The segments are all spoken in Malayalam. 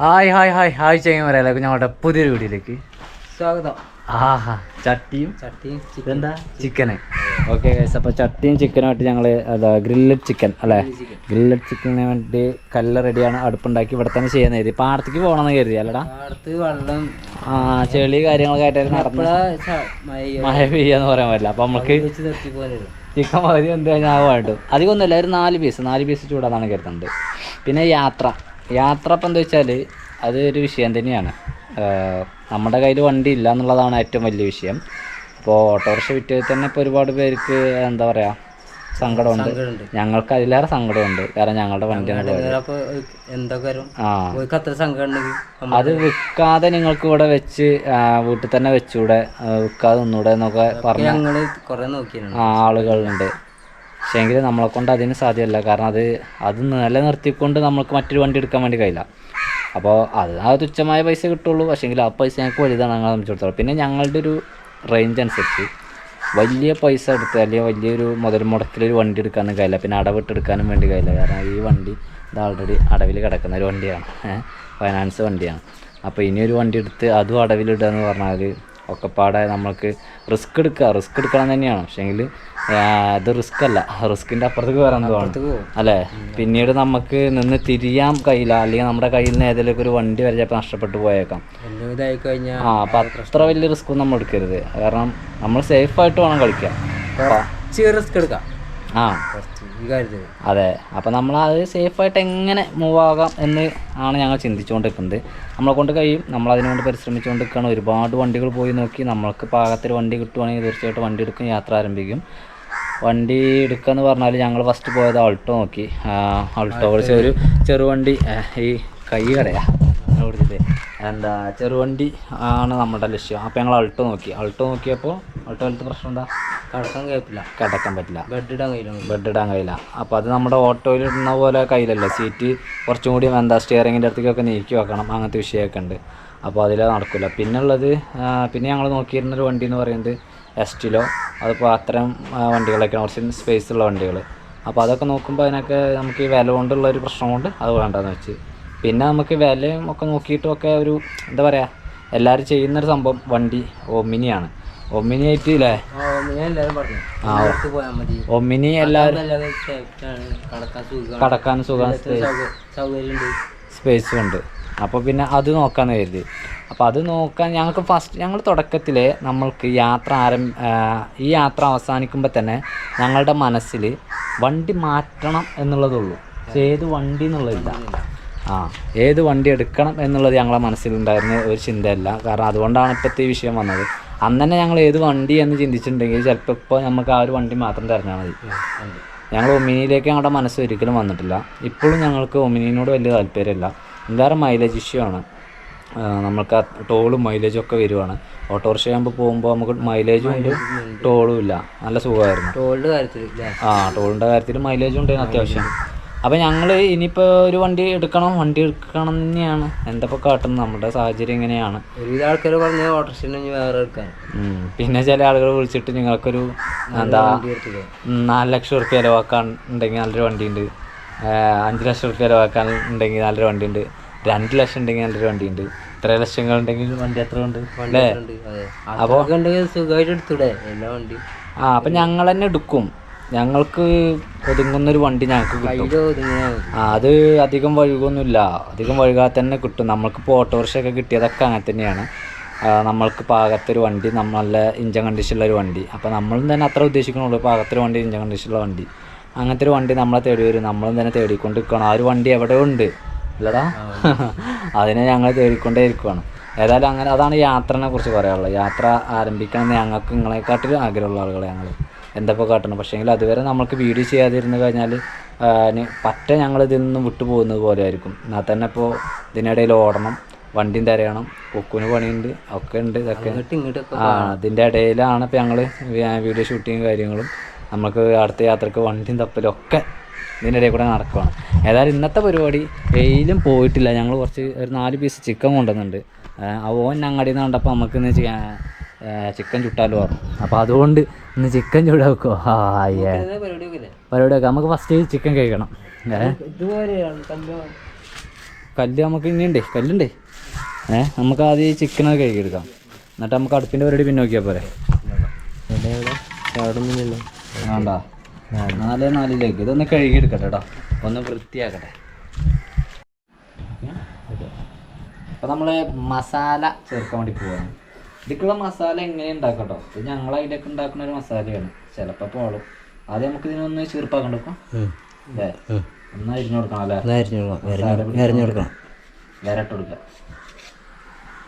ഹായ് ഹായ് ഹായ് ഹായ് ചെയ്യുമ്പോൾ ഞങ്ങളുടെ പുതിയൊരു വീഡിയോയിലേക്ക് സ്വാഗതം. ആഹാ ചട്ടിയും ചട്ടിയും എന്താ ചിക്കന്. ഓക്കെ അപ്പോൾ ചട്ടിയും ചിക്കനുമായിട്ട് ഞങ്ങൾ അതാ ഗ്രില്ലഡ് ചിക്കൻ അല്ലേ? ഗ്രില്ലഡ് ചിക്കനെ വേണ്ടി കല്ല് റെഡിയാണ് അടുപ്പുണ്ടാക്കി ഇവിടെ തന്നെ ചെയ്യാൻ കരുതി പാടത്തേക്ക് പോകണമെന്ന് കരുതി അല്ലടാ? പാടത്ത് വെള്ളം. ആ ചെളി കാര്യങ്ങളൊക്കെ ആയിട്ട് നടന്ന് മഴ പെയ്യാന്ന് പറയാൻ പറ്റില്ല. അപ്പം നമുക്ക് ചിക്കൻ പകുതി എന്ത് കഴിഞ്ഞാൽ വേണ്ടു. അധികമൊന്നുമില്ല ഒരു നാല് പീസ് നാല് പീസ് ചൂടാന്നാണ് കരുതുന്നത്. പിന്നെ യാത്ര. യാത്ര ഇപ്പം എന്താ വെച്ചാൽ അത് ഒരു വിഷയം തന്നെയാണ്. നമ്മുടെ കയ്യിൽ വണ്ടി ഇല്ല എന്നുള്ളതാണ് ഏറ്റവും വലിയ വിഷയം. അപ്പോൾ ഓട്ടോറിക്ഷ വിറ്റതിൽ തന്നെ ഇപ്പോൾ ഒരുപാട് പേർക്ക് എന്താ പറയുക സങ്കടമുണ്ട്. ഞങ്ങൾക്ക് അതിലേറെ സങ്കടമുണ്ട്. കാരണം ഞങ്ങളുടെ വണ്ടി അപ്പൊ ആ. അത് വിൽക്കാതെ നിങ്ങൾക്ക് ഇവിടെ വെച്ച് വീട്ടിൽ തന്നെ വെച്ചൂടെ? വിൽക്കാതെ നിന്നൂടെ എന്നൊക്കെ പറഞ്ഞ ഞങ്ങൾ കൊറേ എങ്കിൽ നമ്മളെ കൊണ്ട് അതിന് സാധ്യമല്ല. കാരണം അത് അത് നിലനിർത്തിക്കൊണ്ട് നമുക്ക് മറ്റൊരു വണ്ടി എടുക്കാൻ വേണ്ടി കഴിയില്ല. അപ്പോൾ അത് ആ തുച്ഛമായ പൈസ കിട്ടുള്ളൂ. പക്ഷേങ്കിൽ ആ പൈസ ഞങ്ങൾക്ക് വലുതാണ്. ഞങ്ങളെ സംബന്ധിച്ചിടത്തോളം. പിന്നെ ഞങ്ങളുടെ ഒരു റേഞ്ച് അനുസരിച്ച് വലിയ പൈസ എടുത്ത് അല്ലെങ്കിൽ വലിയൊരു മുതൽ മുടക്കിലൊരു വണ്ടി എടുക്കാനും കഴിയില്ല. പിന്നെ അടവിട്ടെടുക്കാനും വേണ്ടി കഴിയില്ല. കാരണം ഈ വണ്ടി ഇത് ആൾറെഡി അടവിൽ കിടക്കുന്ന ഒരു വണ്ടിയാണ്. ഫൈനാൻസ് വണ്ടിയാണ്. അപ്പോൾ ഇനിയൊരു വണ്ടി എടുത്ത് അതും അടവിലിടുക എന്ന് പറഞ്ഞാൽ ഒക്കെപ്പാടെ നമ്മൾക്ക് റിസ്ക് എടുക്കുക. റിസ്ക് എടുക്കണം തന്നെയാണ്. പക്ഷേങ്കിൽ അത് റിസ്ക് അല്ല. റിസ്കിന്റെ അപ്പുറത്തേക്ക് വേറെ ആണ് അല്ലേ? പിന്നീട് നമുക്ക് നിന്ന് തിരിയാൻ കഴിയില്ല. അല്ലെങ്കിൽ നമ്മുടെ കയ്യിൽ നിന്ന് ഏതെങ്കിലും ഒരു വണ്ടി വരെ ചിലപ്പോൾ നഷ്ടപ്പെട്ടു പോയേക്കാം. ആ അപ്പം അത്ര വലിയ റിസ്ക് നമ്മൾ എടുക്കരുത്. കാരണം നമ്മൾ സേഫായിട്ട് വേണം ചെറിയ റിസ്ക് എടുക്കാം. ആ. അതെ. അപ്പം നമ്മൾ അത് സേഫായിട്ട് എങ്ങനെ മൂവ് ആകാം എന്ന് ആണ് ഞങ്ങൾ ചിന്തിച്ചുകൊണ്ടിരിക്കുന്നത്. നമ്മളെ കൊണ്ട് കഴിയും. നമ്മൾ അതിനുകൊണ്ട് വേണ്ടി പരിശ്രമിച്ചുകൊണ്ടിരിക്കുകയാണ്. ഒരുപാട് വണ്ടികൾ പോയി നോക്കി. നമ്മൾക്ക് പാകത്തിൽ വണ്ടി കിട്ടുവാണെങ്കിൽ തീർച്ചയായിട്ടും വണ്ടി എടുക്കും. യാത്ര ആരംഭിക്കും. വണ്ടി എടുക്കുക എന്ന് പറഞ്ഞാൽ ഞങ്ങൾ ഫസ്റ്റ് പോയത് ആൾട്ടോ നോക്കി. ആൾട്ടോ കുറച്ച് ഒരു ചെറുവണ്ടി ഈ കൈ കടയാ കൊടുത്തിട്ട് എന്താ ചെറുവണ്ടി ആണ് നമ്മുടെ ലക്ഷ്യം. അപ്പോൾ ഞങ്ങൾ അൾട്ടോ നോക്കി. അൾട്ടോ നോക്കിയപ്പോൾ അൾട്ടോയിലത്തെ പ്രശ്നം എന്താ? കടക്കാൻ കഴിയത്തില്ല കിടക്കാൻ പറ്റില്ല. ബെഡ് ഇടാൻ കഴിയില്ല ബെഡ് ഇടാൻ കഴിയില്ല. അപ്പോൾ അത് നമ്മുടെ ഓട്ടോയിൽ ഇടുന്ന പോലെ കയ്യിലല്ല? സീറ്റ് കുറച്ചും കൂടി എന്താ സ്റ്റിയറിങ്ങിന്റെ അടുത്തേക്കൊക്കെ നീക്കി വെക്കണം. അങ്ങനത്തെ വിഷയമൊക്കെ ഉണ്ട്. അപ്പോൾ അതിൽ നടക്കില്ല പിന്നെ ഉള്ളത് പിന്നെ ഞങ്ങൾ നോക്കിയിരുന്നൊരു വണ്ടി എന്ന് പറയുന്നത് എസ്റ്റിലോ അതിപ്പോൾ അത്തരം വണ്ടികളൊക്കെ കുറച്ച് സ്പേസ് ഉള്ള വണ്ടികൾ അപ്പോൾ അതൊക്കെ നോക്കുമ്പോൾ അതിനൊക്കെ നമുക്ക് ഈ വില കൊണ്ടുള്ള ഒരു പ്രശ്നം കൊണ്ട് അത് വേണ്ടെന്ന് വെച്ച്. പിന്നെ നമുക്ക് വിലയും ഒക്കെ നോക്കിയിട്ടൊക്കെ ഒരു എന്താ പറയുക എല്ലാവരും ചെയ്യുന്നൊരു സംഭവം വണ്ടി ഒമിനിയാണ് ഒമിനി ആയിട്ട് എല്ലാവരും കടക്കാൻ സുഖം സ്പേസും ഉണ്ട്. അപ്പോൾ പിന്നെ അത് നോക്കാന്ന് കരുതി. അപ്പോൾ അത് നോക്കാൻ ഞങ്ങൾക്ക് ഫസ്റ്റ് ഞങ്ങൾ തുടക്കത്തിൽ നമ്മൾക്ക് യാത്ര ആരം ഈ യാത്ര അവസാനിക്കുമ്പോൾ തന്നെ ഞങ്ങളുടെ മനസ്സിൽ വണ്ടി മാറ്റണം എന്നുള്ളതുള്ളൂ. ഏത് വണ്ടി എന്നുള്ളതില്ല. ആ ഏത് വണ്ടി എടുക്കണം എന്നുള്ളത് ഞങ്ങളുടെ മനസ്സിലുണ്ടായിരുന്ന ഒരു ചിന്തയല്ല. കാരണം അതുകൊണ്ടാണ് ഇപ്പോഴത്തെ ഈ വിഷയം വന്നത്. അന്ന് തന്നെ ഞങ്ങൾ ഏത് വണ്ടി എന്ന് ചിന്തിച്ചിട്ടുണ്ടെങ്കിൽ ചിലപ്പോൾ ഇപ്പോൾ നമുക്ക് ആ ഒരു വണ്ടി മാത്രം തിരഞ്ഞാൽ മതി. ഞങ്ങൾ ഒമിനിയിലേക്ക് ഞങ്ങളുടെ മനസ്സ് ഒരിക്കലും വന്നിട്ടില്ല. ഇപ്പോഴും ഞങ്ങൾക്ക് ഒമിനിയോട് വലിയ താല്പര്യമില്ല. എന്തായാലും മൈലേജ് ഇഷ്യൂ ആണ്. നമ്മൾക്ക് ടോളും മൈലേജും ഒക്കെ വരുവാണ്. ഓട്ടോറിക്ഷ ആകുമ്പോൾ പോകുമ്പോൾ നമുക്ക് മൈലേജും ഉണ്ട് ടോളും ഇല്ല. നല്ല സുഖമായിരുന്നു. ടോളിന്റെ കാര്യത്തിൽ ആ ടോളിന്റെ കാര്യത്തിൽ മൈലേജും ഉണ്ടായിരുന്നു അത്യാവശ്യം. അപ്പോൾ ഞങ്ങൾ ഇനിയിപ്പോൾ ഒരു വണ്ടി എടുക്കണം വണ്ടി എടുക്കണം തന്നെയാണ് എന്തപ്പോൾ കാട്ടുന്നത്? നമ്മുടെ സാഹചര്യം എങ്ങനെയാണ് ഒരുവിധ ആൾക്കാർ പറഞ്ഞ ഓട്ടോറിക്ഷ വേറെ എടുക്കാൻ. പിന്നെ ചില ആളുകൾ വിളിച്ചിട്ട് നിങ്ങൾക്കൊരു എന്താ നാല് ലക്ഷം റുപ്യ ചിലവാക്കാൻ ഉണ്ടെങ്കിൽ നല്ലൊരു വണ്ടിയുണ്ട്. അഞ്ച് ലക്ഷം റുപ്യ ചിലവാക്കാൻ ഉണ്ടെങ്കിൽ നല്ലൊരു വണ്ടിയുണ്ട്. രണ്ട് ലക്ഷം ഉണ്ടെങ്കിൽ നല്ലൊരു വണ്ടിയുണ്ട്. ഇത്ര ലക്ഷങ്ങൾ ഉണ്ടെങ്കിൽ വണ്ടി എത്ര ഉണ്ട്? ഉണ്ടെങ്കിൽ സുഖമായിട്ട് എടുത്തൂടെ? എല്ലാ വണ്ടി. ആ അപ്പം ഞങ്ങൾ തന്നെ എടുക്കും. ഞങ്ങൾക്ക് ഒതുങ്ങുന്നൊരു വണ്ടി ഞങ്ങൾക്ക് കിട്ടും. ആ അത് അധികം വഴുകൊന്നുമില്ല. അധികം വഴുകാതെ തന്നെ കിട്ടും. നമ്മൾക്കിപ്പോൾ ഓട്ടോറിക്ഷ ഒക്കെ കിട്ടിയതൊക്കെ അങ്ങനെ തന്നെയാണ്. നമ്മൾക്ക് പാകത്തൊരു വണ്ടി നമ്മളെ ഇഞ്ചൻ കണ്ടീഷനുള്ള ഒരു വണ്ടി. അപ്പോൾ നമ്മളും തന്നെ അത്ര ഉദ്ദേശിക്കണുള്ളൂ പാകത്തൊരു വണ്ടി ഇഞ്ചൻ കണ്ടീഷനുള്ള വണ്ടി. അങ്ങനത്തെ ഒരു വണ്ടി നമ്മളെ തേടി വരും. നമ്മളും തന്നെ തേടിക്കൊണ്ട് നിൽക്കണം. ആ ഒരു വണ്ടി എവിടെ ഉണ്ട്? ഇല്ലടാ. അതിനെ ഞങ്ങൾ തേടിക്കൊണ്ടേ ഇരിക്കുകയാണ് ഏതായാലും അങ്ങനെ അതാണ് യാത്രനെ കുറിച്ച് പറയാനുള്ളത്. യാത്ര ആരംഭിക്കണം എന്ന് ഞങ്ങൾക്ക് നിങ്ങളെക്കാട്ടിലും ആഗ്രഹമുള്ള ആളുകളെ ഞങ്ങൾ എന്തപ്പോൾ കാട്ടണം? പക്ഷേങ്കിൽ അതുവരെ നമ്മൾക്ക് വീഡിയോ ചെയ്യാതിരുന്നു കഴിഞ്ഞാൽ പറ്റ ഞങ്ങൾ ഇതിൽ നിന്നും വിട്ടുപോകുന്നത് പോലെ ആയിരിക്കും എന്നാൽ തന്നെ ഇപ്പോൾ ഇതിനിടയിൽ ഓടണം വണ്ടിയും തരയണം കൊക്കുന് പണിയുണ്ട് ഒക്കെ ഉണ്ട് ഇതൊക്കെ. ആ അതിന്റെ ഇടയിലാണ് ഇപ്പോൾ ഞങ്ങൾ വീഡിയോ ഷൂട്ടിങ്ങും കാര്യങ്ങളും. നമുക്ക് അടുത്ത യാത്രയ്ക്ക് വണ്ടിയും തപ്പലും ഒക്കെ ഇതിന്റെ ഇടയിൽ കൂടെ നടക്കുകയാണ് ഏതായാലും ഇന്നത്തെ പരിപാടി വെയിലും പോയിട്ടില്ല. ഞങ്ങൾ കുറച്ച് ഒരു നാല് പീസ് ചിക്കൻ കൊണ്ടുവന്നുണ്ട് ആ ഓൻ അങ്ങാടിയിൽ നിന്ന് കണ്ടപ്പോൾ നമുക്ക് ഇന്ന് ചിക്കൻ ചുട്ടാലോ പറഞ്ഞു. അപ്പോൾ അതുകൊണ്ട് ഇന്ന് ചിക്കൻ ചൂടാക്കോ? വെക്കോ പരിപാടി പരിപാടിയൊക്കെ. നമുക്ക് ഫസ്റ്റ് ചിക്കൻ കഴിക്കണം. കല്ല്. നമുക്ക് ഇനിയുണ്ടേ. കല്ലുണ്ടേ. ഏ നമുക്ക് ആദ്യം ചിക്കൻ ചിക്കനൊക്കെ കഴിക്കെടുക്കാം എടുക്കാം എന്നിട്ട് നമുക്ക് അടുപ്പിന്റെ പരിപാടി പിന്നെ നോക്കിയാൽ പോരെ. വേണ്ട. നാല്. നാലിലേക്ക്. ഇതൊന്ന് കഴുകി എടുക്കട്ടെ കേട്ടോ ഒന്ന് വൃത്തിയാക്കട്ടെ. അപ്പോൾ നമ്മൾ മസാല ചേർക്കാൻ വേണ്ടി പോവാണ്. ഇതിക്കുള്ള മസാല എങ്ങനെ ഉണ്ടാക്കട്ടോ? ഇത് ഞങ്ങൾ അതിലേക്ക് ഉണ്ടാക്കുന്ന ഒരു മസാലയാണ്. ചിലപ്പോൾ പോളും ആദ്യം നമുക്ക് ഇതിനൊന്ന് ചീർപ്പാക്കണ്ട അല്ലേ? ഒന്ന് അരിഞ്ഞു കൊടുക്കണം അല്ലേ? അരിഞ്ഞു കൊടുക്കണം. അരിഞ്ഞു കൊടുക്കണം. കൊടുക്കുക.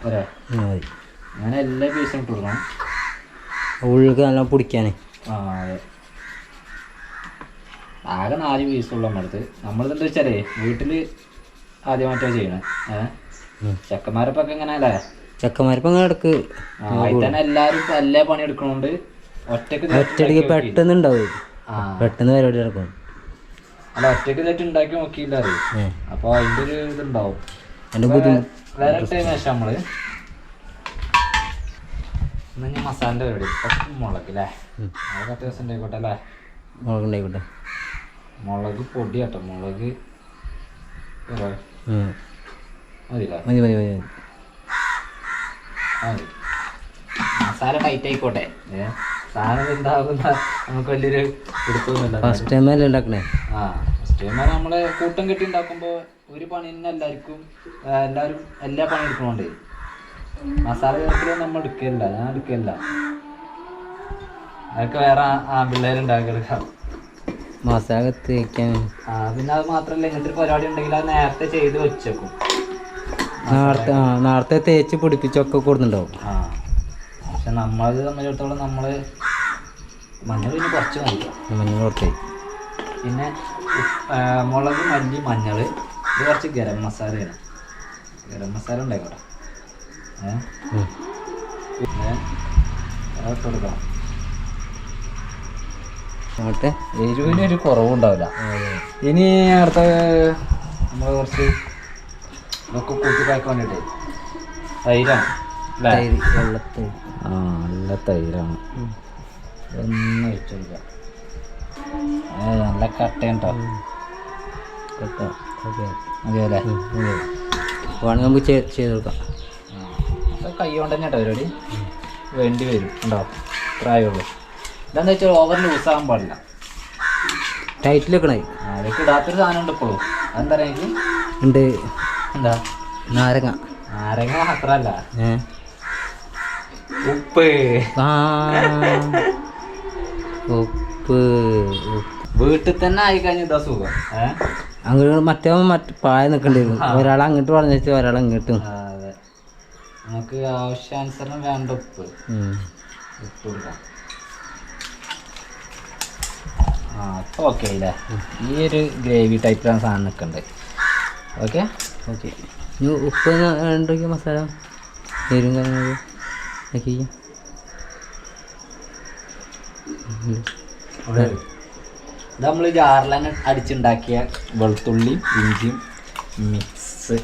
പോരെ മതി. അങ്ങനെ എല്ലാ പീസും ഇട്ട് കൊടുക്കണം. ഉള്ളിലേക്ക് നല്ല പിടിക്കാനേ. ആ അതെ. ആകെ നാല് പീസുള്ള നമ്മളടുത്ത് നമ്മളിതെന്താ വെച്ചാലേ വീട്ടിൽ ആദ്യമായിട്ടാണ് ചെയ്യണേ. ഏഹ് ചെക്കന്മാരപ്പൊക്കെ എങ്ങനെ അല്ലേ? ചെക്കന്മാരിപ്പം അങ്ങനെ ഇടയ്ക്ക് എല്ലാരും എല്ലാ പണി എടുക്കണോണ്ട് ഒറ്റയ്ക്ക് പെട്ടെന്ന് ഉണ്ടാവും പെട്ടെന്ന് പരിപാടി നടക്കും. അല്ല ഒറ്റയ്ക്ക് ഇതായിട്ട് ഉണ്ടാക്കി നോക്കിയില്ല അറിയും ഉം. അപ്പൊ അതിന്റെ ഒരു ഇതുണ്ടാവും. എന്റെ ബുദ്ധിമുട്ട് വേറെ ശേഷം നമ്മൾ? എന്നാ ഞാൻ മസാലന്റെ പരിപാടി. ഫസ്റ്റ് മുളക് അല്ലേ. മുളക് അത്യാവശ്യം ഉണ്ടായിക്കോട്ടെ അല്ലേ മുളകുണ്ടായിക്കോട്ടെ മുളക് പൊടി കേട്ടോ. മുളക് മതി മതി മതി. മസാല ടൈറ്റ് ആയിക്കോട്ടെ. സാധനം എന്താകുന്ന നമുക്ക് വലിയൊരു പിടുത്തൊന്നുമില്ല ഫസ്റ്റ് ടൈം അല്ലേ ഉണ്ടാക്കണേ? ആ സ്റ്റേമാർ നമ്മൾ കൂട്ടം കെട്ടി ഉണ്ടാക്കുമ്പോ ഒരു പണി തന്നെ എല്ലാവർക്കും എല്ലാരും എല്ലാവരും എല്ലാ പണി എടുക്കണോണ്ട്. മസാല ചേർക്കലും നമ്മൾ എടുക്കില്ല ഞാൻ എടുക്കില്ല അതൊക്കെ വേറെ ഉണ്ടാക്കിയെടുക്കാം മസാല തേക്കാൻ. ആ പിന്നെ അത് മാത്രല്ല ഇങ്ങനത്തെ ഒരു പരിപാടി ഉണ്ടെങ്കിൽ അത് നേരത്തെ ചെയ്ത് വെച്ചേക്കും. നേരത്തെ ആ നേരത്തെ തേച്ച് പിടിപ്പിച്ചൊക്കെ കൊടുക്കുന്നുണ്ടാവും ആ. പക്ഷെ നമ്മളത് സംബന്ധിച്ചിടത്തോളം നമ്മൾ മഞ്ഞൾ പിന്നെ കുറച്ച് മതി. മഞ്ഞൾ കൊടുത്തേ പിന്നെ മുളക് മല്ലി മഞ്ഞൾ ഇത് കുറച്ച് ഗരം മസാലയാണ്. ഗരം മസാല ഉണ്ടായിക്കോട്ടെ. പിന്നെ അത് ഇട്ട് കൊടുക്കണം. എന്നിട്ട് എരിവിന് ഒരു കുറവുണ്ടാവില്ല. ഇനി അടുത്ത നമ്മൾ കുറച്ച് ഇതൊക്കെ കൂട്ടി കായ്ക്കാൻ തൈരാണ് തൈര് വെള്ളത്തൈര്. ആ നല്ല തൈരാണ്. ഒന്ന് നല്ല കട്ടയുണ്ടോ കേട്ടോ. ഓക്കെ. മതിയല്ലേ? വേണമെങ്കിൽ നമുക്ക് ചെയ്ത് കൊടുക്കാം. അത് കൈ കൊണ്ട് തന്നെ കേട്ടോ പരിപാടി. വേണ്ടി വരും ഉണ്ടോ പ്രായമുള്ളൂ എന്താണെന്ന് വെച്ചാൽ ഓവർ ലൂസ് ആകാൻ പാടില്ല. ടൈറ്റിൽ വെക്കണേ. അതൊക്കെ ഇടാത്തൊരു സാധനം ഉണ്ട് ഇപ്പോഴും അതെന്താ പറയുക ഉണ്ട്. എന്താ? നാരങ്ങ. നാരങ്ങ മാത്രല്ല. ഉപ്പ്. ഉപ്പ്. വീട്ടിൽ തന്നെ ആയി കഴിഞ്ഞ സുഖം. അങ്ങോട്ട് മറ്റേ മറ്റേ പായ നിൽക്കണ്ടിരുന്നു ഒരാൾ അങ്ങോട്ട് പറഞ്ഞു വെച്ചാൽ ഒരാൾ ഇങ്ങോട്ടും. നമുക്ക് ആവശ്യാനുസരണം വേണ്ട ഉപ്പ്. ഉപ്പ് ആ ഓക്കെ അല്ലേ? ഈ ഒരു ഗ്രേവി ടൈപ്പിലാണ് സാധനം നിൽക്കണ്ടേ ഓക്കെ ഓക്കെ. ഇനി ഉപ്പ് ഉണ്ടെങ്കിൽ മസാല? എരും കാര്യങ്ങളൊക്കെ ആക്കി നമ്മൾ തന്നെ അടിച്ചുണ്ടാക്കിയ വെളുത്തുള്ളി ഇഞ്ചിയും മിക്സ്.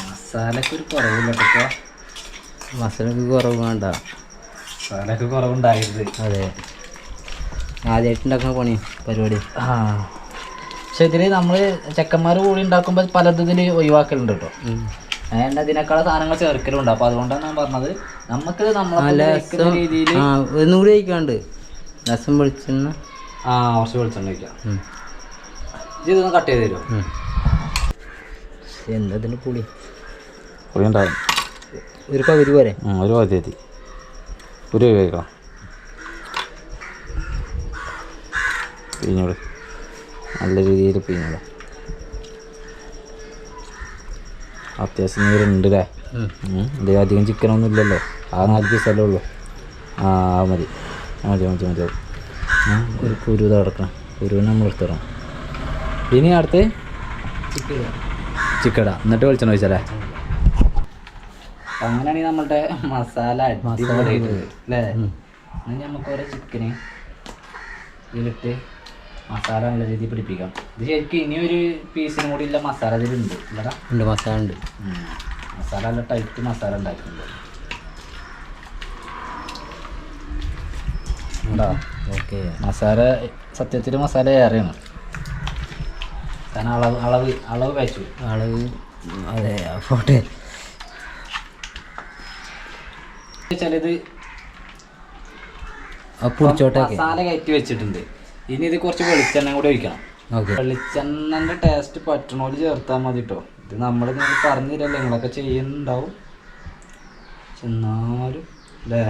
മസാലക്ക് ഒരു കുറവില്ല കേട്ടോ. മസാലക്ക് കുറവ് വേണ്ട. മസാലക്ക് കുറവുണ്ടായിരുന്നു അതെ. ആദ്യമായിട്ട് ഉണ്ടാക്കുന്ന പണി പരിപാടി. ആ. പക്ഷെ ഇതിൽ നമ്മൾ ചെക്കന്മാർ കൂടി ഉണ്ടാക്കുമ്പോൾ പലതും ഇതിൽ ഒഴിവാക്കലുണ്ട് കേട്ടോ. അതിന് ഇതിനേക്കാൾ സാധനങ്ങൾ ചേർക്കലുണ്ട്. അപ്പോൾ അതുകൊണ്ടാണ് ഞാൻ പറഞ്ഞത്. നമുക്ക് നമ്മളെ രീതിയിൽ ആ ഒന്നും കൂടി കഴിക്കാണ്ട്. രസം വെളിച്ചെണ്ണ. ആ കുറച്ച് വെളിച്ചെണ്ണ വയ്ക്കാം ഉം. ഇതൊന്ന് കട്ട് ചെയ്ത് തരുമോ എന്താ ഇതിന് പുളി? ഉണ്ടാവും. ഒരു പകുതി പോരെ. ഒരു പകുതി ഒരു കഴിക്കാം നല്ല രീതിയിൽ പിന്നെ അത്യാവശ്യം നീരുണ്ട് അല്ലേ അതേ ഇത് അധികം ചിക്കനൊന്നും ഇല്ലല്ലോ ആ നാല് പീസല്ലേ ഉള്ളൂ. ആ മതി. മതി മതി മതി. ഒരു കുരു തടക്കണം കുരുവിനെ നമ്മൾ എടുത്തിടണം. ഇനി അടുത്ത് ചിക്കട. എന്നിട്ട് വിളിച്ചു ചോദിച്ചാലേ അങ്ങനെയാണെങ്കിൽ നമ്മളുടെ മസാല അടിപൊളിയായിട്ട് അല്ലേ? നമുക്ക് ഓരോ ചിക്കന് ഇതിലിട്ട് മസാല നല്ല രീതിയിൽ പിടിപ്പിക്കാം. ഇത് ശരിക്കും ഇനി ഒരു പീസിനും കൂടി ഇല്ല മസാല ഇതിലുണ്ട്. ഇല്ലടാ. ഉണ്ട് മസാല ഉണ്ട്. മസാല നല്ല ടൈറ്റ് മസാല ഉണ്ടാക്കിയിട്ടുണ്ട് ഓക്കെ. മസാല സത്യത്തിൽ മസാല ഏറെയാണ്. കാരണം അളവ് അളവ് അളവ് വെച്ചു അളവ് അതെ പോട്ടെ. ചിലത് മസാല കയറ്റി വെച്ചിട്ടുണ്ട്. ഇനി ഇത് കുറച്ച് വെളിച്ചെണ്ണ കൂടി ഒഴിക്കണം. വെളിച്ചെണ്ണ വെളിച്ചെണ്ണന്റെ ടേസ്റ്റ് പറ്റണോൽ ചേർത്താൽ മതി കേട്ടോ ഇത് നമ്മൾ നിങ്ങൾക്ക് പറഞ്ഞില്ലല്ലോ നിങ്ങളൊക്കെ ചെയ്യുന്നുണ്ടാവും. ചെന്നാലും എന്നാലും അല്ലേ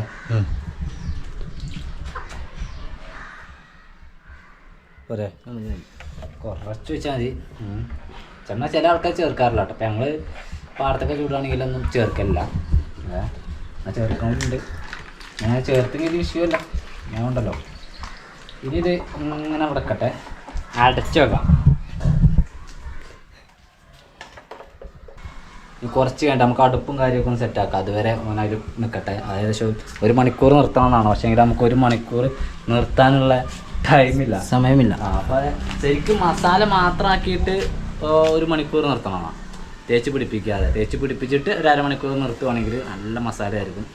പോരെ കുറച്ച് വെച്ചാൽ മതി. ചെണ്ണ ചില ആൾക്കാർ ചേർക്കാറില്ല കേട്ടോ അപ്പം ഞങ്ങൾ പാടത്തൊക്കെ ചൂടാണെങ്കിലൊന്നും ചേർക്കില്ല ചേർക്കണമുണ്ട് ഞാൻ ചേർത്തെങ്കിൽ വിഷയമല്ല ഞാൻ ഉണ്ടല്ലോ. ഇനി ഇത് ഇങ്ങനെ വിടക്കട്ടെ അടച്ചു വെക്കാം കുറച്ച് കഴിഞ്ഞിട്ട് നമുക്ക് അടുപ്പും കാര്യമൊക്കെ ഒന്ന് സെറ്റാക്കാം അതുവരെ ഓനായിട്ട് നിൽക്കട്ടെ അതായത് ഒരു മണിക്കൂർ നിർത്തണമെന്നാണ് പക്ഷേ എങ്കിൽ നമുക്ക് ഒരു മണിക്കൂർ നിർത്താനുള്ള ടൈമില്ല. സമയമില്ല. അപ്പോൾ ശരിക്കും മസാല മാത്രമാക്കിയിട്ട് ഒരു മണിക്കൂർ നിർത്തണം തേച്ച് പിടിപ്പിക്കാതെ. തേച്ച് പിടിപ്പിച്ചിട്ട് ഒരു അരമണിക്കൂർ നിർത്തുവാണെങ്കിൽ നല്ല മസാല ആയിരിക്കും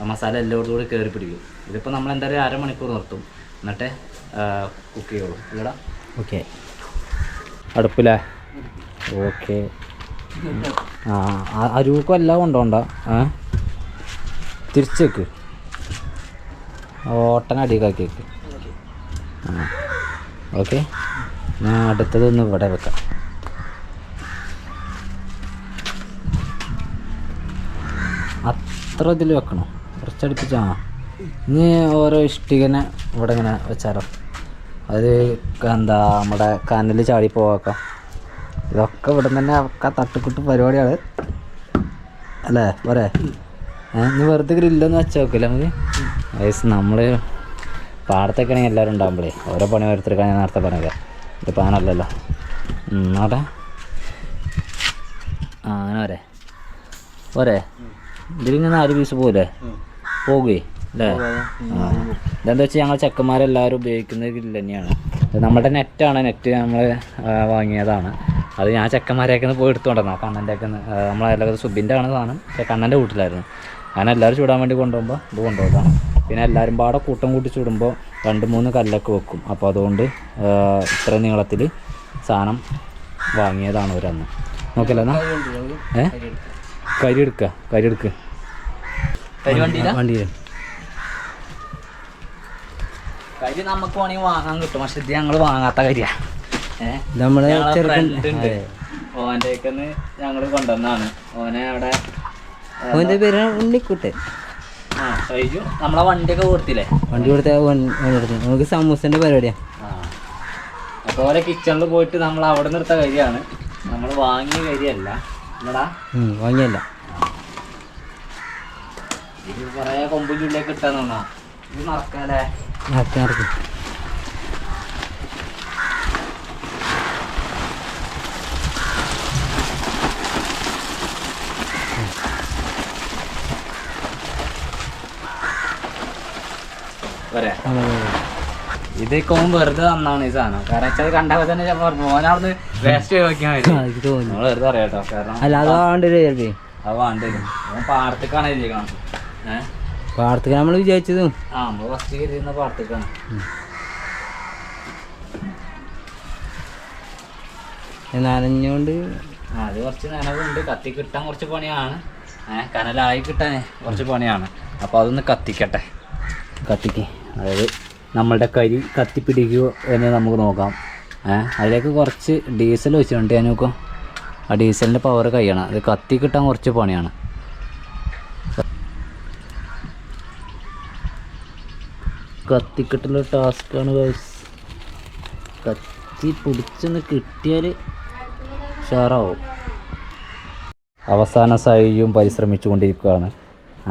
ആ മസാല എല്ലായിടത്തും കൂടി കയറി പിടിക്കും. ഇതിപ്പോൾ നമ്മൾ എന്തായാലും അരമണിക്കൂർ നിർത്തും. എന്നിട്ടേ കുക്ക് ചെയ്യുള്ളൂ ഇല്ലടാ. ഓക്കെ അടുപ്പില്ലേ ഓക്കെ ആ അരുവക്കും എല്ലാം കൊണ്ടോണ്ട. ആ? തിരിച്ചേക്ക് ഓട്ടന ഓട്ടനടിയൊക്കെ വെക്ക് ആ ഓക്കെ ഞാൻ അടുത്തതൊന്ന് ഇവിടെ വെക്കാം. അത്ര ഇതിൽ വെക്കണോ? കുറച്ചടുപ്പിച്ചാ ഇനി ഓരോ ഇഷ്ടികനെ ഇവിടെ ഇങ്ങനെ വെച്ചാലോ. അത് എന്താ നമ്മുടെ കനൽ ചാടി പോവാക്കാം. ഇതൊക്കെ ഇവിടെ തന്നെ ഒക്കെ തട്ടുക്കുട്ട് പരിപാടിയാണ്. അല്ലേ? പോരെ. ഇനി വെറുതെ ഗ്രില്ലൊന്നും വെച്ച് നോക്കില്ല നമുക്ക്? വയസ്സ് നമ്മൾ പാടത്തൊക്കെ ആണെങ്കിൽ എല്ലാവരും ഉണ്ടാകുമ്പോഴേ ഓരോ പണി ഓരോരുത്തർക്കാണ് ഞാൻ നേരത്തെ പറഞ്ഞത്. ഇത് പാനല്ലല്ലോ അവിടെ ആ അങ്ങനെ വരെ പോരെ. ഇതിലിങ്ങനെ നാല് പീസ് പോകില്ലേ പോകുകയെ അല്ലേ ആ. ഇതെന്താ വെച്ചാൽ ഞങ്ങൾ ചെക്കന്മാരെല്ലാവരും ഉപയോഗിക്കുന്ന ഗ്രില്ല് തന്നെയാണ്. നമ്മുടെ നെറ്റാണ് നെറ്റ് നമ്മൾ വാങ്ങിയതാണ്. അത് ഞാൻ ചെക്കന്മാരെയൊക്കെ ഒന്ന് പോയി എടുത്തുകൊണ്ടിരുന്നു കണ്ണന്റെ ഒക്കെ നമ്മളെല്ലാവരും സുബിന്റെ ആണ് സാധനം. പക്ഷേ കണ്ണന്റെ വീട്ടിലായിരുന്നു അങ്ങനെ എല്ലാവരും ചൂടാൻ വേണ്ടി കൊണ്ടുപോകുമ്പോൾ ഇത് കൊണ്ടുപോകാം പിന്നെ എല്ലാവരും പാടെ കൂട്ടം കൂട്ടി ചൂടുമ്പോൾ രണ്ട് മൂന്ന് കല്ലൊക്കെ വെക്കും. അപ്പോൾ അതുകൊണ്ട് ഇത്ര നീളത്തിൽ സാധനം വാങ്ങിയതാണ് ഒരന്ന് നോക്കില്ല എന്നാ? ഏ? കരി എടുക്കുക കരി എടുക്കുക വണ്ടിയിൽ കരി നമുക്ക് വേണമെങ്കിൽ വാങ്ങാൻ കിട്ടും. പക്ഷെ ഇത് ഞങ്ങൾ വാങ്ങാത്ത കരിയാ. നമ്മളെ. ഓന്റെയൊക്കെ ഞങ്ങൾ കൊണ്ടുവന്നാണ് ഓനെ അവിടെ അവന്റെ പേര് ഉണ്ണിക്കുട്ടൻ. ആ കഴിഞ്ഞു നമ്മളെ വണ്ടിയൊക്കെ കൊടുത്തില്ലേ? വണ്ടി കൊടുത്ത നമുക്ക് സമൂസന്റെ പരിപാടിയാ. അപ്പോൾ ഓരോ കിച്ചണിൽ പോയിട്ട് നമ്മൾ അവിടെ നിർത്ത കരിയാണ്. നമ്മൾ വാങ്ങിയ കരിയല്ല. നമ്മളാ വാങ്ങിയല്ല. കുറേ കൊമ്പും ചുള്ളിയൊക്കെ ഇട്ടാന്നോ ഇത് മറക്കാല്ലേ? നടത്തി ഇത് ഓൻ വെറുതെ തന്നാണ് ഈ സാധനം. കാരണം വെച്ചാൽ കണ്ടപ്പോൾ തന്നെ മോനാണെന്ന് വേസ്റ്റ് നമ്മൾ വെറുതെ അറിയാട്ടോ കാരണം അല്ല അത് വേണ്ടി അത് വേണ്ടി. പാടത്തേക്കാണ് ഇരിക്കണം ഏഹ് പാടത്തേക്ക് നമ്മൾ വിചാരിച്ചതും. ആ നമ്മൾ ഫസ്റ്റ് കരുതുന്ന പാടത്തേക്കാണ്. നനഞ്ഞോണ്ട്. ആ അത് കുറച്ച് നനവുണ്ട്. കത്തി കിട്ടാൻ കുറച്ച് പണിയാണ്. ഏഹ് കനലായി കിട്ടാൻ കുറച്ച് പണിയാണ്. അപ്പോൾ അതൊന്ന് കത്തിക്കട്ടെ. കത്തിക്ക്. അതായത് നമ്മളുടെ കരി കത്തിപ്പിടിക്കുമോ എന്ന് നമുക്ക് നോക്കാം. ഏഹ് അതിലേക്ക് കുറച്ച് ഡീസൽ വെച്ചിട്ടുണ്ട്. ഞാൻ നോക്കാം ആ ഡീസലിന്റെ പവർ കഴിയണം അത് കത്തി കിട്ടാൻ കുറച്ച് പണിയാണ്. കത്തിക്കിട്ടുള്ള ടാസ്ക്കാണ് ഗൈസ് കത്തി പിടിച്ചൊന്ന് കിട്ടിയാൽ ഉഷാറാവും. അവസാന സൈയും പരിശ്രമിച്ചുകൊണ്ടിരിക്കുകയാണ്.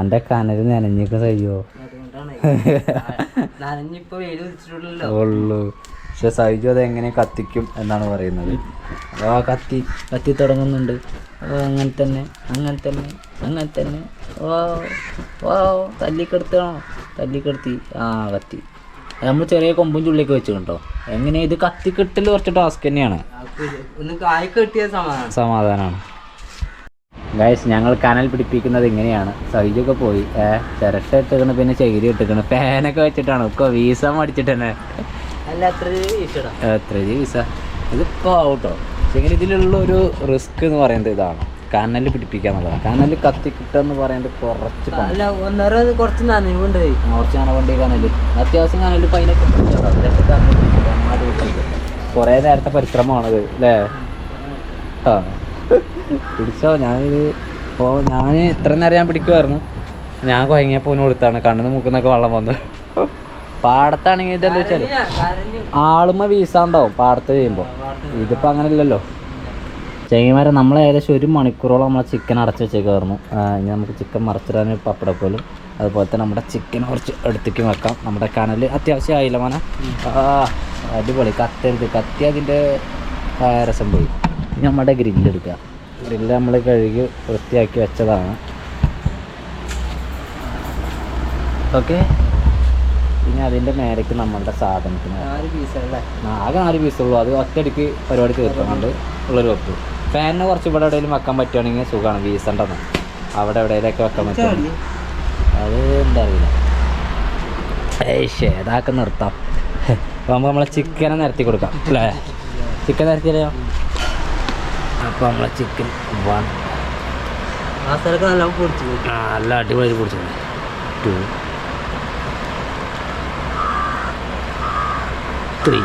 എന്റെ കനൽ നനഞ്ഞിക്കുന്ന സയ്യോ ഉള്ളു. പക്ഷെ സൈജു അത് എങ്ങനെ കത്തിക്കും എന്നാണ് പറയുന്നത്. അപ്പോൾ ആ കത്തി കത്തി തുടങ്ങുന്നുണ്ട്. അപ്പോൾ അങ്ങനെ തന്നെ അങ്ങനെ തന്നെ അങ്ങനെ തന്നെ. ഓ ഓ തല്ലിക്കെടുത്തണോ തല്ലിക്കെടുത്തി. ആ കത്തി. നമ്മൾ ചെറിയ കൊമ്പും ചുള്ളിയൊക്കെ വെച്ചിട്ടുണ്ടോ? എങ്ങനെ ഇത് കത്തിക്കെട്ടൽ കുറച്ച് ടാസ്ക് തന്നെയാണ്. സമാധാനമാണ്. ഗൈസ് ഞങ്ങൾ കനൽ പിടിപ്പിക്കുന്നത് ഇങ്ങനെയാണ്. സൈജൊക്കെ പോയി. ഏഹ് ചിരട്ട ഇട്ടിക്കണ് പിന്നെ ചകിരി ഇട്ടിക്കണ്. ഫാനൊക്കെ വെച്ചിട്ടാണ്. ഒക്കെ വീസം മടിച്ചിട്ട് തന്നെ. എത്ര വീസ ആവട്ടോ. പക്ഷേ ഇതിലുള്ള ഒരു റിസ്ക് എന്ന് പറയുന്നത് ഇതാണ്. കനൽ പിടിപ്പിക്കുക എന്നുള്ളതാണ് കനൽ കത്തി കിട്ടുക എന്ന് പറയുന്നത് കുറച്ച് കുറച്ച് നനവുണ്ട്. കുറച്ച് കന വണ്ടി കനൽ അത്യാവശ്യം കനൽ പിടിച്ചിട്ടുണ്ട്. കുറേ നേരത്തെ പരിശ്രമമാണത് അല്ലേ? ആ. പിടിച്ചോ ഞാനിത് ഇപ്പോൾ ഞാൻ ഇത്ര നേരം ഞാൻ പിടിക്കുമായിരുന്നു ഞാൻ കുഴങ്ങിയപ്പോൾ കൊടുത്താണ്. കണ്ണിന് മൂക്കുന്നൊക്കെ വെള്ളം വന്നു. പാടത്താണെങ്കിൽ ഇതെന്താ വെച്ചാൽ ആളുമ വീസാണ്ടാവും പാടത്ത് ചെയ്യുമ്പോൾ ഇതിപ്പോൾ അങ്ങനെ ഇല്ലല്ലോ ചെങ്ങന്മാരെ നമ്മൾ ഏകദേശം ഒരു മണിക്കൂറോളം നമ്മളെ ചിക്കൻ അടച്ച് വെച്ചേക്കായിരുന്നു ഇനി നമുക്ക് ചിക്കൻ മറച്ചിടാൻ പപ്പടക്കോലും അതുപോലെ തന്നെ നമ്മുടെ ചിക്കൻ കുറച്ച് എടുത്തേക്ക് വെക്കാം. നമ്മുടെ കനൽ അത്യാവശ്യം ആയില്ല മന. അടിപൊളി. കത്തരുത് കത്തി അതിന്റെ രസം പോയി. ഇനി നമ്മുടെ ഗ്രില്ലെടുക്കുക ഗ്രില്ല് നമ്മൾ കഴുകി വൃത്തിയാക്കി വെച്ചതാണ്. ഓക്കെ ഇനി അതിന്റെ മേലേക്ക് നമ്മളുടെ സാധനത്തിന് ആകെ നാല് പീസുള്ളൂ അത് ഒറ്റയടിക്ക് പരിപാടി തീർക്കുന്നുണ്ട് ഉള്ളൊരു വെപ്പ് ഫാനിനെ കുറച്ച് ഇവിടെ എവിടെയെങ്കിലും വെക്കാൻ പറ്റുകയാണെങ്കിൽ സുഖമാണ്. വീസണ്ടെന്ന് അവിടെ എവിടെയെങ്കിലൊക്കെ വെക്കാൻ പറ്റും. അത് എന്താ അറിയില്ല. ഏയ് ഷേതാക്കെ നിർത്താം. അപ്പോൾ നമ്മളെ ചിക്കനെ നിരത്തി കൊടുക്കാം. അല്ലേ? ചിക്കൻ നിരത്തിയല്ലോ? അപ്പോൾ നമ്മളെ ചിക്കൻ വൺ സ്ഥലത്ത് നല്ല പൊടിച്ചു ആ നല്ല അടിപൊളി പൊടിച്ചു ടു ത്രീ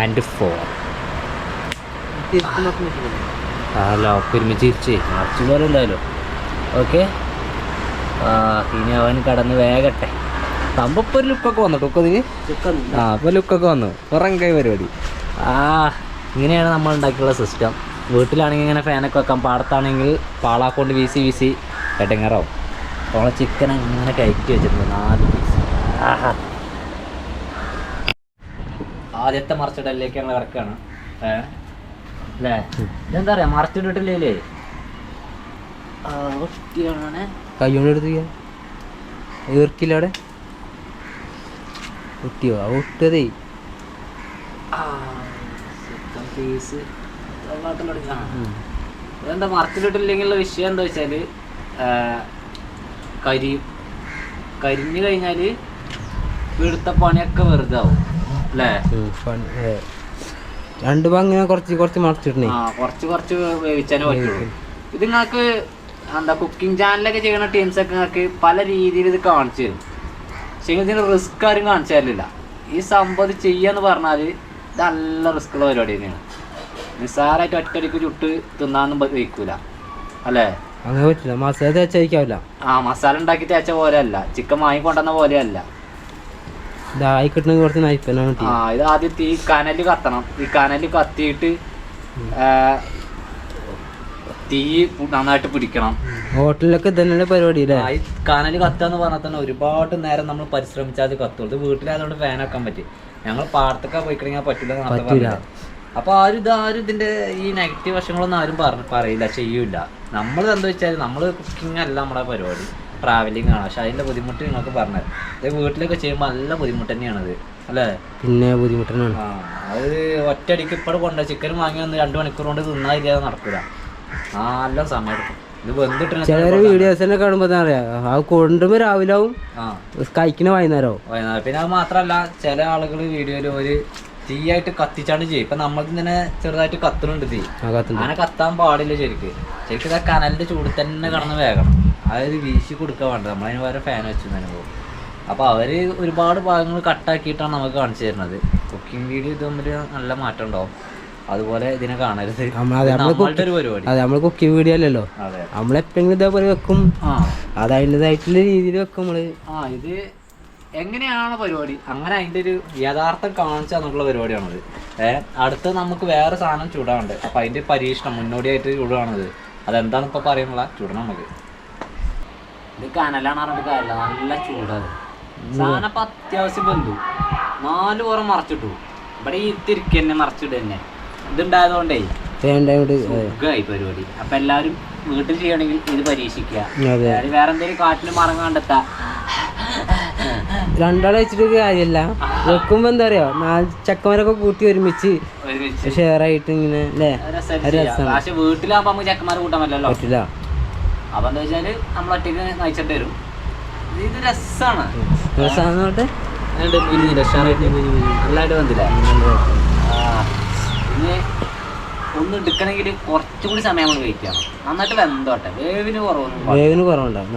ആൻഡ് ഫോർ അല്ല മാർച്ച് ഒരുമിച്ച് തിരിച്ച് മറിച്ചുള്ളവരല്ലോ ഓക്കെ ഇനി അവൻ കടന്ന് വേഗട്ടെ. തമ്പപ്പോൾ ഒരു ലുക്കൊക്കെ വന്നു ഇതിന് ചിക്കൻ ആ അപ്പോൾ ലുക്കൊക്കെ വന്നു. പുറം കൈ പരിപാടി. ആ ഇങ്ങനെയാണ് നമ്മൾ ഉണ്ടാക്കിയുള്ള സിസ്റ്റം വീട്ടിലാണെങ്കിൽ ഇങ്ങനെ ഫാനൊക്കെ വെക്കാം. പാടത്താണെങ്കിൽ പാളാക്കൊണ്ട് വീസി വീസി എടങ്ങറാവും നമ്മളെ ചിക്കൻ അങ്ങനെ കയറ്റി വെച്ചിട്ടുണ്ട്. നാല് പീസ് ആഹാ. ആദ്യത്തെ മറിച്ചിടലിലേക്ക് ഞങ്ങൾ ഇറക്കുകയാണ് അല്ലേ? ഇതെന്താ പറയാ മറിച്ചിട്ടിട്ടില്ലേ കയ്യോണ്ട് എടുത്തിക്ക ഈർക്കില്ല അവിടെ? ഒട്ടിയോ ആ ഒട്ടതേ ഇതെന്താ മറച്ചിട്ടിട്ടില്ലെങ്കിലുള്ള വിഷയം എന്താ വെച്ചാൽ കരി കരിഞ്ഞു കഴിഞ്ഞാൽ ഇവിടുത്തെ പണിയൊക്കെ വെറുതെ ആവും രണ്ട് ഇങ്ങനെ കുറച്ച് കുറച്ച് മറച്ചിട്ടേ കുറച്ച് കുറച്ച് വേവിച്ചാലേ പറ്റുള്ളൂ. ഇത് നിങ്ങൾക്ക് എന്താ കുക്കിംഗ് ചാനലൊക്കെ ചെയ്യുന്ന ടീംസ് ഒക്കെ നിങ്ങൾക്ക് പല രീതിയിൽ ഇത് കാണിച്ചു തരും. പക്ഷേ ഇതിന് റിസ്ക് ആരും കാണിച്ചു തരില്ല ഈ സംഭവം ചെയ്യാന്ന് പറഞ്ഞാൽ ഇത് നല്ല റിസ്ക് ഉള്ള പരിപാടി തന്നെയാണ്. നിസ്സാരമായിട്ട് ഒറ്റടിക്ക് ചുട്ട് തിന്നാന്നും വയ്ക്കൂല അല്ലേ? അങ്ങനെ പറ്റില്ല. മസാല ആ മസാല ഉണ്ടാക്കി തേച്ച പോലെ അല്ല ചിക്കൻ വാങ്ങിക്കൊണ്ടുവന്ന പോലെ അല്ല ഇതായി കിട്ടണമെങ്കിൽ കുറച്ച് നയിപ്പനാണ് ആ ഇത് ആദ്യം തീ കനൽ കത്തണം. ഈ കനൽ കത്തിയിട്ട് ആ, തീ പു- നന്നായിട്ട് പിടിക്കണം. ഹോട്ടലിലൊക്കെ ഇതന്നെ പരിപാടി അല്ലേ? ആ, ഈ കനൽ കത്താന്ന് പറഞ്ഞാൽ തന്നെ ഒരുപാട് നേരം നമ്മൾ പരിശ്രമിച്ചാൽ അത് കത്തുള്ളൂ. ഇത് വീട്ടിലായതുകൊണ്ട് ഫാൻ ആക്കാൻ പറ്റി. ഞങ്ങൾ പാടത്തൊക്കെ പോയിക്കണെങ്കിൽ പറ്റില്ല എന്ന് നേരത്തെ പറ്റൂല. പറഞ്ഞില്ലേ. അപ്പൊ ആരും ഇത് ആരും ഇതിന്റെ ഈ നെഗറ്റീവ് വശങ്ങളൊന്നും ആരും പറഞ്ഞു പറയില്ല ചെയ്യൂല നമ്മൾ എന്താ വെച്ചാൽ നമ്മൾ കുക്കിംഗ് അല്ല നമ്മുടെ പരിപാടി. ട്രാവലിംഗ് ആണ്. പക്ഷെ അതിന്റെ ബുദ്ധിമുട്ട് നിങ്ങൾക്ക് പറഞ്ഞത്. ഇത് വീട്ടിലൊക്കെ ചെയ്യുമ്പോൾ നല്ല ബുദ്ധിമുട്ട് തന്നെയാണത്. അല്ലേ? പിന്നെ ബുദ്ധിമുട്ട് ആ അത് ഒറ്റയടിക്ക് ഇപ്പോൾ കൊണ്ട ചിക്കൻ വാങ്ങി വന്ന് രണ്ട് മണിക്കൂർ കൊണ്ട് തിന്നാതിരിക്കാതെ നടക്കൂല. നല്ല സമയം എടുക്കും. ഇത് വെന്തിട്ട് ചിലര് വീഡിയോസ് തന്നെ കാണുമ്പോ തന്നെ അറിയാം ആ കൊണ്ടുമ്പോ രാവിലെ ആവും കഴിക്കണ വൈകുന്നേരവും. വൈകുന്നേരം. പിന്നെ അത് മാത്രമല്ല ചില ആളുകൾ വീഡിയോയിൽ ഒരു തീ ആയിട്ട് കത്തിച്ചാണ് ചെയ്യും. ഇപ്പൊ നമ്മൾക്ക് ഇങ്ങനെ ചെറുതായിട്ട് കത്തുന്നുണ്ട് തീ. അങ്ങനെ കത്താൻ പാടില്ല ശരിക്ക്. ശരിക്കും കനലിന്റെ ചൂട് തന്നെ കടന്ന് വേഗണം. അതായത് വീശി കൊടുക്കാൻ വേണ്ട നമ്മളതിന് വേറെ ഫാൻ വെച്ചു തന്നെ പോകും അപ്പൊ അവർ ഒരുപാട് ഭാഗങ്ങൾ കട്ടാക്കിയിട്ടാണ് നമുക്ക് കാണിച്ചു തരുന്നത്. കുക്കിംഗ് വീഡിയോ ഇത് തമ്മിൽ നല്ല മാറ്റം ഉണ്ടാവും. അതുപോലെ ഇതിനെ കാണരുത്. അതെ, പരിപാടി. അതെ നമ്മൾ കുക്കിംഗ് വീഡിയോ അല്ലല്ലോ. നമ്മളെപ്പോഴെങ്കിലും ഇതേപോലെ വെക്കും. ആ. അത് അതിന്റെതായിട്ടുള്ള രീതിയിൽ വെക്കും നമ്മൾ. ആ ഇത് എങ്ങനെയാണ് പരിപാടി? അങ്ങനെ അതിന്റെ ഒരു യഥാർത്ഥം കാണിച്ചു തന്നിട്ടുള്ള പരിപാടിയാണത്. ഏഹ് അടുത്ത് നമുക്ക് വേറെ സാധനം ചൂടാനുണ്ട് അപ്പൊ അതിന്റെ പരീക്ഷണം മുന്നോടിയായിട്ട് ചൂടാണത് അതെന്താണ് പറയുന്നുള്ള ചൂടണം നമുക്ക്. ഇത് കനലാണ് പറഞ്ഞിട്ട് കാര്യമില്ല. നല്ല ചൂടാണ് സാധനം ഇപ്പൊ അത്യാവശ്യം ബന്ധു നാല് പുറം മറച്ചിട്ടു. ഇവിടെ ഈ തിരിക്ക് തന്നെ മറച്ചിട്ട് തന്നെ. ഇതുണ്ടായതുകൊണ്ടേ സുഖമായി പരിപാടി. അപ്പൊ എല്ലാവരും വീട്ടിൽ ചെയ്യണമെങ്കിൽ ഇത് പരീക്ഷിക്കുക. വേറെ എന്തെങ്കിലും കാറ്റിന് മറങ്ങ കണ്ടെത്താ. രണ്ടാളെ വെച്ചിട്ട് കാര്യമല്ല വെക്കുമ്പോ എന്താ പറയാ നാല് ചക്കന്മാരൊക്കെ കൂട്ടി ഒരുമിച്ച് ഷെയർ ആയിട്ട് ഇങ്ങനെ അല്ലേ? വീട്ടിലാകുമ്പോ നമുക്ക് ചെക്കന്മാരെ കൂട്ടാൻ പറ്റില്ല. അപ്പൊ എന്താ വെച്ചാൽ നമ്മൾ ഒറ്റയ്ക്ക് നയിച്ചിട്ട് വരും. ഇത് രസാണ്. രസാന്നോട്ടെ നല്ലതായിട്ട് വന്നില്ല? ഇനി ഒന്ന് എടുക്കണമെങ്കിൽ കുറച്ചുകൂടി സമയം നമ്മൾ വെയിറ്റ് ചെയ്യണം. നന്നായിട്ട് വെന്തോട്ടെ. വേവിന് കുറവൊന്നും. വേവിന് കുറവുണ്ടാവും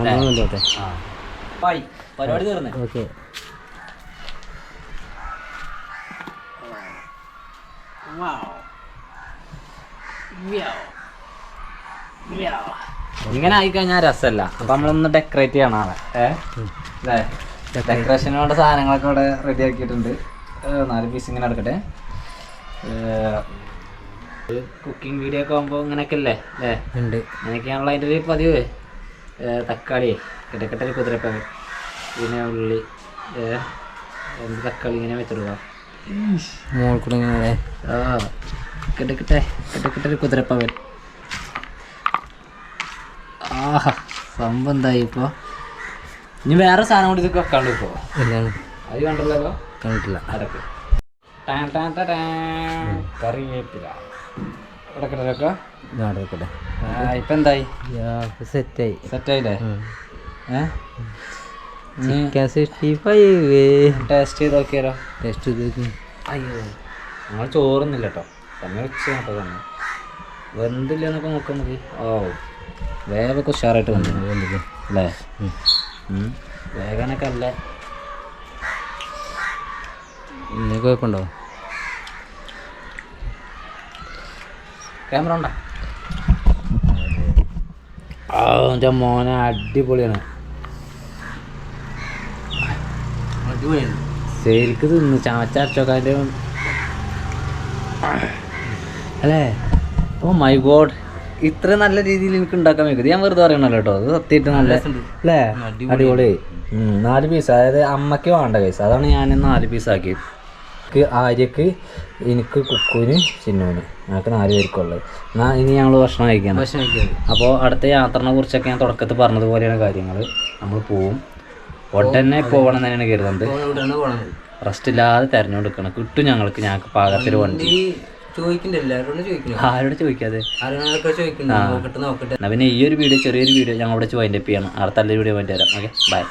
പരിപാടി തീർന്നേ. ഓക്കെ. ഇങ്ങനെ ആയിക്കഴിഞ്ഞാൽ രസമല്ല അപ്പൊ നമ്മളൊന്ന് ഡെക്കറേറ്റ് ചെയ്യണം ആളെ. ഏഹ് ഡെക്കറേഷന് വേണ്ട സാധനങ്ങളൊക്കെ ഇവിടെ റെഡി ആക്കിയിട്ടുണ്ട്. നാല് പീസ് ഇങ്ങനെ എടുക്കട്ടെ കുക്കിംഗ് വീഡിയോ ഒക്കെ ആകുമ്പോൾ ഇങ്ങനെയൊക്കെ അല്ലേ അല്ലേ ഉണ്ട്. അങ്ങനെയൊക്കെയാണല്ലോ അതിന്റെ ഒരു പതിവ്. തക്കാളി കിടക്കട്ടെ കുതിരപ്പം പിന്നെ ഉള്ളി. എന്ത് തക്കാളി ഇങ്ങനെ വെച്ചിടുക മോൾ കൂടെ ഇങ്ങനെ. ആ കിടക്കട്ടെ കിടക്കട്ടെ കുതിരപ്പം കുതിരപ്പവൻ. ആഹാ സംഭവം എന്തായി ഇപ്പോൾ ഇനി വേറെ സാധനം കൂടി ഇതൊക്കെ വെക്കാണ്ട് ഇപ്പോൾ അത് കണ്ടല്ലോ കണ്ടിട്ടില്ല. ടാൻ. കറിവേപ്പില. ഇപ്പൊ എന്തായി? സെറ്റായി. സെറ്റായില്ലേ? ഏ? ഇനി ചിക്കൻ സിക്സ്റ്റി ഫൈവ് ടേസ്റ്റ് ചെയ്ത് നോക്കിയാലോ? ടേസ്റ്റ് ചെയ്ത് അയ്യോ. ഞങ്ങൾ ചോറുന്നില്ല കേട്ടോ. സമയം ഉച്ച കേട്ടോ തന്നെ വെന്തില്ല എന്നൊക്കെ നോക്കാം നമുക്ക്. ഓ. വേഗമൊക്കെ ഉഷാറായിട്ട് വന്നു. അല്ലേ. വേഗനൊക്കെ അല്ലേ ഇനി കുഴപ്പമുണ്ടോ? ക്യാമറ ഉണ്ടോ? ആ എന്റെ മോനെ അടിപൊളിയാണ്. ശരിക്ക് തിന്ന് ചാച്ചാച്ചോക്കാന്റെ അല്ലേ? Oh my God. ഇത്ര നല്ല രീതിയിൽ എനിക്ക് ഉണ്ടാക്കാൻ വെക്കുന്നത് ഞാൻ വെറുതെ പറയണല്ലോ കേട്ടോ. അത് സത്യമായിട്ട് നല്ല അല്ലേ? അടിപൊളി. നാല് പീസ് അതായത് അമ്മയ്ക്ക് വേണ്ട കേസ് അതാണ് ഞാൻ നാല് പീസ് എനിക്ക് ആര്യക്ക് എനിക്ക് കുക്കുവിന് ചിന്നുവിന്. ഞങ്ങൾക്ക് നാല് പേർക്കുള്ളത് എന്നാൽ ഇനി ഞങ്ങൾ ഭക്ഷണം കഴിക്കണം. അപ്പോൾ അടുത്ത യാത്രനെ കുറിച്ചൊക്കെ ഞാൻ തുടക്കത്തിൽ പറഞ്ഞതുപോലെയാണ് കാര്യങ്ങൾ നമ്മൾ പോവും. ഉടനെ പോകണം തന്നെയാണ് കരുതുന്നത്. റെസ്റ്റ് ഇല്ലാതെ തിരഞ്ഞെടുക്കണം. കിട്ടും ഞങ്ങൾക്ക്. ഞങ്ങൾക്ക് പാകത്തിൽ വണ്ടി. ആരോട് ചോദിക്കാതെ. പിന്നെ ഈ ഒരു വീഡിയോ ചെറിയൊരു വീഡിയോ ഞങ്ങൾ ഇവിടെ വൈൻഡപ്പ് ചെയ്യണം. അടുത്ത വീഡിയോ വേണ്ടി വരാം ഓക്കെ ബൈ